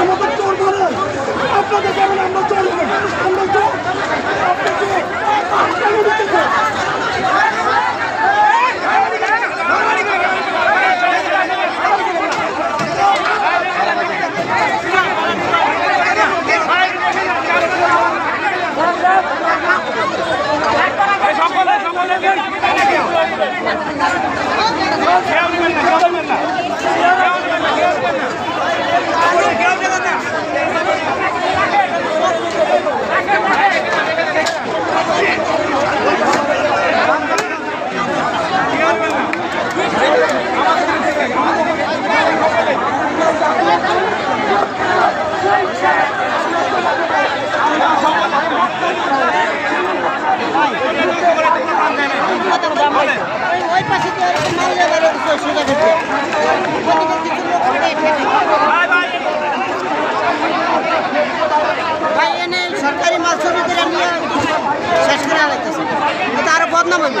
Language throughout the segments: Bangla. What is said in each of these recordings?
আমাদের চোর বলে আপনাদের কারণে আমরা বদনাম হইবে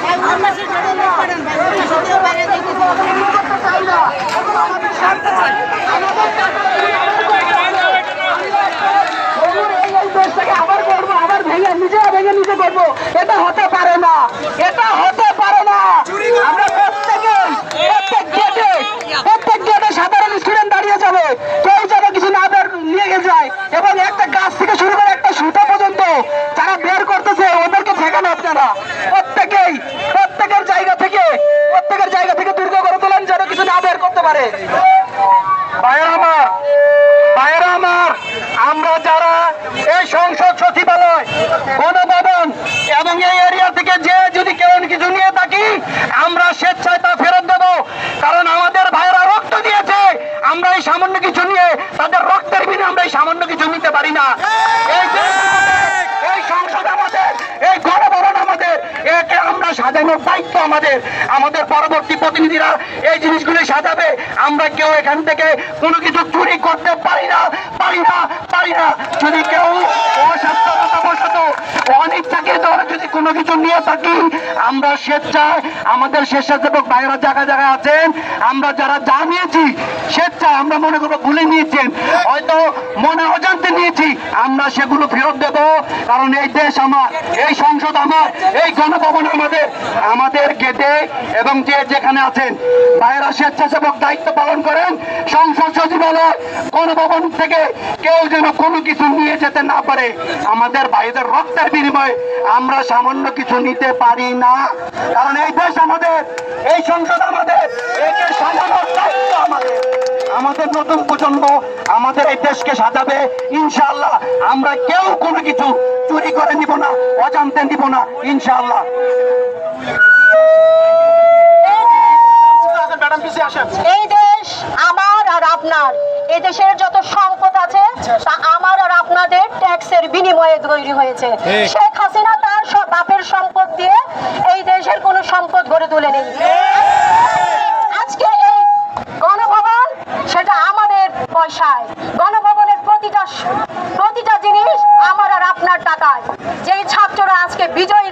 ভাই ওই পাশে ছোট লোক পাঠান ভাই ওই পাশে দিয়ে বাইরে যাইতেছে হুজুর, এই এই দেশটাকে আবার করব আবার ভেঙে নিজেরা ভেঙে নিজে করব এটা হতে পারে না এটা হতে পারে না আমরা প্রত্যেকে প্রত্যেক গেটে প্রত্যেক গেটে সাধারণ স্টুডেন্ট দাঁড়িয়ে যাবে কেউ যেন কিছু না বের নিয়ে গিয়ে যায় এবং একটা গাছ থেকে শুরু করে একটা সুতা পর্যন্ত যারা বের করতেছে ওদেরকে ঠেকানো আপনারা প্রত্যেকেই প্রত্যেকের জায়গা থেকে প্রত্যেকের জায়গা থেকে দুর্গ করে তোলেন যেন কিছু না বের করতে পারে ভাইয়েরা আমার ভাইয়েরা আমার আমরা যারা এই সংসদ সচিবালয় গণভবন এবং এই এরিয়া থেকে যে যদি কেউ কিছু নিয়ে থাকি আমরা স্বেচ্ছায় তা ফেরত দেব কারণ আমাদের ভাইয়েরা রক্ত দিয়েছে আমরা এই সামান্য কিছু নিয়ে তাদের রক্তের বিনিময়ে আমরা এই সামান্য কিছু নিতে পারি না। এই সংসদ আমাদের, এই গণভবন আমাদের, একে আমরা সাজানোর দায়িত্ব আমাদের। আমাদের পরবর্তী প্রতিনিধিরা এই জিনিসগুলি সাজাবে। আমরা কেউ এখান থেকে কোনো কিছু চুরি করতে পারি না পারি না পারি না। যদি কেউ অসাবধানতাবশত অনিচ্ছাকৃত যদি কোনো কিছু নিয়ে থাকি, আমরা স্বেচ্ছায় আমাদের স্বেচ্ছাসেবক ভাইয়েরা জায়গা জায়গায় আছেন, আমরা যারা জানিয়েছি স্বেচ্ছা আমরা মনে করব ভুলে নিয়েছেন, হয়তো মনে অজান্তে নিয়েছি, আমরা সেগুলো ফেরত দেব, কারণ এই দেশ আমার, এই সংসদ আমার, এই গণভবন আমাদের আমাদের গেটে এবং যে যেখানে আছেন, ভাইয়েরা স্বেচ্ছাসেবক দায়িত্ব পালন করেন, সংসদ সচিবালয়, গণভবন থেকে কেউ যেন কোনো কিছু নিয়ে যেতে না পারে, আমাদের ভাইদের রক্তের বিনিময়ে আমরা সামান্য কিছু নিতে পারি না, কারণ এই দেশ আমাদের, এই সংসদ আমাদের আমাদের নতুন প্রজন্ম আমাদের এই দেশকে সাজাবে, ইনশাআল্লাহ। আমরা কেউ কোনো কিছু চুরি করে নিব না, অজান্তে নিব না, ইনশাআল্লাহ। এই দেশ আমার আর আপনার। এই দেশের যত সম্পদ আছে, তা ট্যাক্সের বিনিময়ে তৈরি হয়েছে। শেখ হাসিনা তার সব বাপের সম্পদ দিয়ে এই দেশের কোনো সম্পদ গড়ে তুলে নেই আজকে এই গণভবন সেটা আমাদের পয়সায়। গণভবনের প্রতিটা প্রতিটা জিনিস আমার আর আপনার টাকায়। যেই ছাত্ররা আজকে বিজয়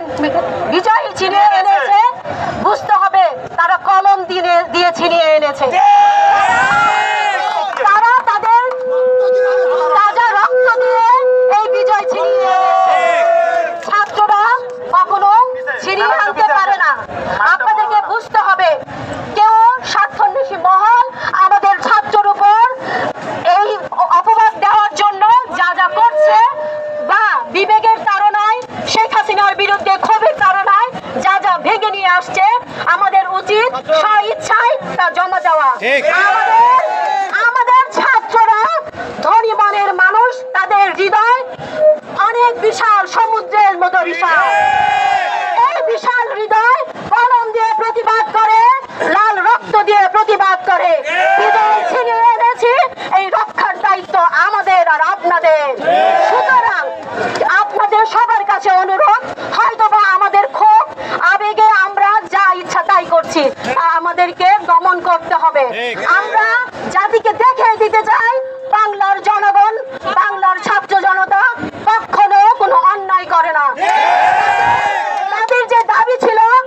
বিজয়ী ছিনিয়ে এনেছে বুঝতে হবে তারা কলম দিয়ে দিয়ে ছিনিয়ে এনেছে তারা তাদের তাজা রক্ত দিয়ে এই বিজয় ছিনিয়ে এনেছে ছাত্ররা কখনো ছিনিয়ে আনতে পারে না আপনাদেরকে বুঝতে হবে কেউ স্বার্থন্বেষী মহল আমাদের ছাত্রর উপর এই অপবাদ দেওয়ার জন্য যা যা করছে বা বিবেকের তাড়নায় শেখ হাসিনার বিরুদ্ধে ক্ষোভের তাড়নায় যা যা ভেঙে নিয়ে আসছে আমাদের উচিত স্বইচ্ছায় তা জমা দেওয়া। আমাদের আমাদের ছাত্ররা ধনী মনের মানুষ তাদের হৃদয় অনেক বিশাল সমুদ্রের মতো বিশাল। এই বিশাল হৃদয় কলম দিয়ে প্রতিবাদ করে লাল রক্ত দিয়ে প্রতিবাদ করে। হৃদয় ছিনিয়ে এনেছি এই রক্ষার দায়িত্ব আমাদের আর আপনাদের সুতরাং আপনাদের সবার কাছে অনুরোধ হয়তোবা আমাদের ক্ষোভ আবেগে আমরা যা ইচ্ছা তাই করছি আমাদেরকে দমন করতে হবে আমরা জাতিকে দেখে দিতে চাই বাংলার জনগণ, বাংলার ছাত্র জনতা কখনো কোনো অন্যায় করে না।